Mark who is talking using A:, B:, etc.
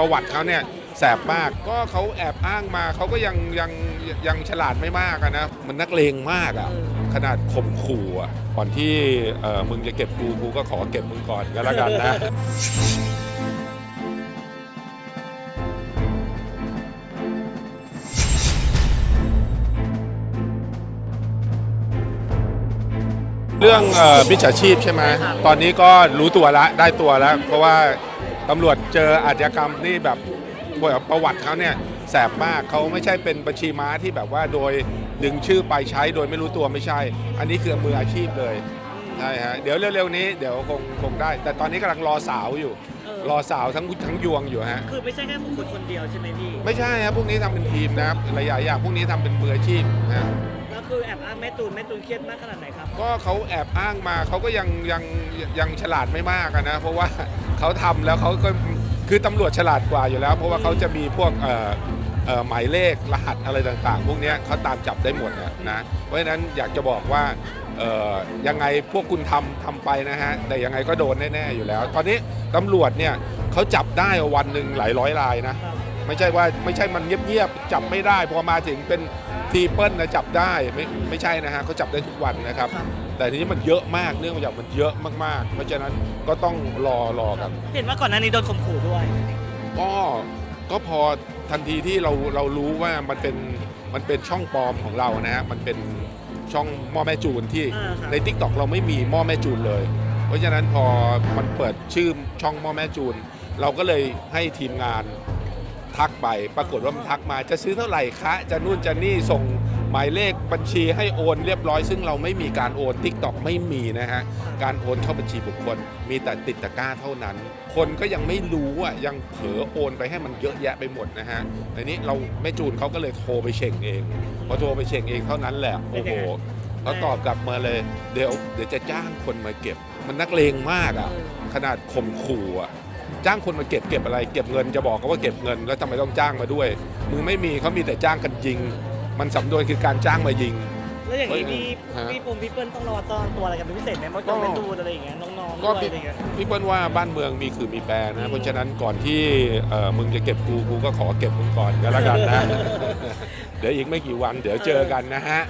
A: ประวัติเขาเนี่ยแสบมาก ก็เขาแอบอ้างมาเขาก็ยังยังยังฉลาดไม่มากอะนะมันนักเลงมากอะขนาดข่มขู่อะก่อนที่เอ่อมึงจะเก็บกูกูก็ขอเก็บมึงก่อนก็แล้วกันนะ เรื่องเอ่อมิจฉาชีพใช่ไหมตอนนี้ก็รู้ตัวแล้วได้ตัวแล้ว เพราะว่า ตำรวจเจออาชญากรรมนี่แบบประวัติเขาเนี่ยแสบมากเขาไม่ใช่เป็นบัญชีม้าที่แบบว่าโดยดึงชื่อไปใช้โดยไม่รู้ตัวไม่ใช่ อันนี้คือมืออาชีพเลยใช่ฮะเดี๋ยวเร็วๆนี้เดี๋ยวคงคงได้ แต่ตอนนี้กำลังรอสาวอยู่
B: เออ
A: รอสาวทั้งทั้งยวงอยู่ฮะ
B: คือไม่ใช่แค่บุคคลคนเดียวใช่ไหมพี่
A: ไม่ใช่ครับพวกนี้ทำเป็นทีมนะครับหลายๆอย่างพวกนี้ทำเป็นมืออาชีพนะฮะ
B: แล้วคือแอบอ้างแม่ตูนแม่ตูนเครียดมากขนาดไหนครับ
A: ก็เขาแอบอ้างมาเขาก็ยังยังยังฉลาดไม่มากอะนะเพราะว่า เขาทำแล้วเขาก็คือตำรวจฉลาดกว่าอยู่แล้ว เพราะว่าเขาจะมีพวกหมายเลขรหัสอะไรต่าง ๆ พวกนี้เขาตามจับได้หมดนะ เพราะฉะนั้นอยากจะบอกว่ายังไงพวกคุณทำทำไปนะฮะ แต่ยังไงก็โดนแน่ ๆ อยู่แล้ว ตอนนี้ตำรวจเนี่ยเขาจับได้วันหนึ่งหลายร้อยรายนะ ไม่ใช่ว่าไม่ใช่มันเงียบๆจับไม่ได้ พอมาถึงเป็นทีเปิลนะจับได้ไม่ไม่ใช่นะฮะเขาจับได้ทุกวันนะครับ
B: ครับ
A: แต่ทีนี้มันเยอะมากเนื่องมาจากมันเยอะมากๆ เพราะฉะนั้นก็ต้องรอรอกัน
B: เห็นว่าก่อนหน้านี้โดนข่มขู่ด้วย
A: ก็ก็พอทันทีที่เราเรารู้ว่ามันเป็นมันเป็นช่องปลอมของเรานะฮะมันเป็นช่องหม้อแม่จูนที่
B: อ่าครับ
A: ใน t ิ k t o k เราไม่มีหม้อแม่จูนเลย เพราะฉะนั้นพอมันเปิดชื่อช่องหม้อแม่จูน เราก็เลยให้ทีมงาน ทักไป ปรากฏว่ามันทักมาจะซื้อเท่าไหร่คะ จะนู่นจะนี่ส่งหมายเลขบัญชีให้โอนเรียบร้อย ซึ่งเราไม่มีการโอน t ิ k t o k ไม่มีนะฮะ การโอนเข้าบัญชีบุคคล มีแต่ติดตะกร้าเท่านั้น คนก็ยังไม่รู้อะยังเผลอโอนไปให้มันเยอะแยะไปหมดนะฮะในนี้เราแม่จูนเขาก็เลยโทรไปเช็งเองพอโทรไปเช็งเองเท่านั้นแหละโอ้โหเขาตอบกลับมาเลยเดี๋ยวเดี๋ยวจะจ้างคนมาเก็บ มันนักเลงมากอะขนาดข่มขู่อะ จ้างคนมาเก็บเก็บอะไร เก็บเงินจะบอกเขาว่าเก็บเงิน แล้วทำไมต้องจ้างมาด้วย มือไม่มีเขามีแต่จ้างกันยิง มันสำนวนคือการจ้างมายิง
B: แล้วอย่างนี้พี่
A: ฮะ
B: พี่ปมพี่เปิ้ลต้องรอต้อนตัวอะไรกันเป็นพิเศษไหมเพราะจะเป็นตูนอะไรอย่างเงี้ยน้องๆ
A: ก็
B: ด้วย
A: พี่
B: อะไรอย่างเงี้ย
A: พี่เปิ้ลว่าบ้านเมืองมีคือมีแปร
B: อื
A: นะ
B: ม
A: เพราะฉะนั้นก่อนที่เอ่อมึงจะเก็บกูกูก็ขอเก็บมึงก่อนก็แล้วกันนะ เดี๋ยวอีกไม่กี่วันเดี๋ยวเจอกันนะฮะ